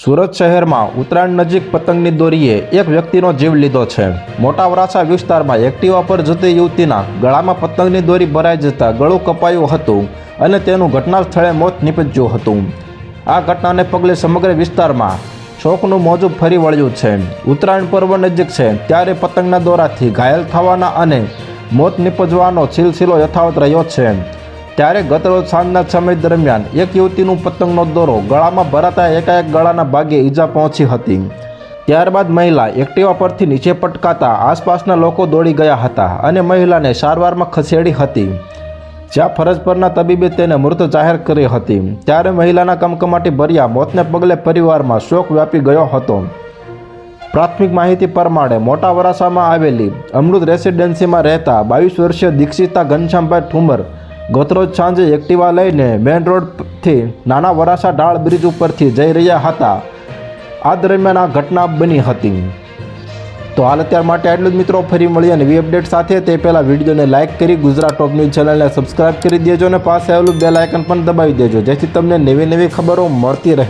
સુરત શહેરમાં ઉત્તરાયણ નજીક પતંગની દોરીએ એક વ્યક્તિનો જીવ લીધો છે. મોટા વરાછા વિસ્તારમાં એક્ટિવા પર જતી યુવતીના ગળામાં પતંગની દોરી ભરાઈ જતાં ગળું કપાયું હતું અને તેનું ઘટના સ્થળે મોત નીપજ્યું હતું. આ ઘટનાને પગલે સમગ્ર વિસ્તારમાં શોકનું મોજું ફરી વળ્યું છે. ઉત્તરાયણ પર્વ નજીક છે ત્યારે પતંગના દોરાથી ઘાયલ થવાના અને મોત નીપજવાનો સિલસિલો યથાવત રહ્યો છે. ત્યારે ગત રોજ સાંજના સમય દરમિયાન એક યુવતીનું પતંગનો દોરો ગળામાં ભરાતા એકાએક ગળાના ભાગે ઈજા પહોંચી હતી. ત્યારબાદ મહિલા એક્ટિવા પરથી નીચે પટકાતા આસપાસના લોકો દોડી ગયા હતા અને મહિલાને સારવારમાં ખસેડી હતી. જ્યાં ફરજ પરના તબીબે તેને મૃત જાહેર કરી હતી. ત્યારે મહિલાના કમકમાટી ભર્યા મોતને પગલે પરિવારમાં શોક વ્યાપી ગયો હતો. પ્રાથમિક માહિતી પ્રમાણે મોટા વરાસામાં આવેલી અમૃત રેસિડેન્સીમાં રહેતા બાવીસ વર્ષીય દીક્ષિતા ઘનશ્યામભાઈ ઠુમર ગતરોજ સાંજે એક્ટિવા લઈને મેઇન રોડથી નાના વરાસા ઢાળ બ્રિજ ઉપરથી જઈ રહ્યા હતા. આ દરમિયાન આ ઘટના બની હતી. તો હાલ અત્યાર માટે આટલું જ મિત્રો. ફરી મળીએ નવી અપડેટ સાથે. તે પહેલાં વિડીયોને લાઇક કરી ગુજરાત ટોપ ન્યૂઝ ચેનલને સબસ્ક્રાઇબ કરી દેજો અને પાસે આવેલું બેલ આઇકન પણ દબાવી દેજો, જેથી તમને નવી નવી ખબરો મળતી રહે.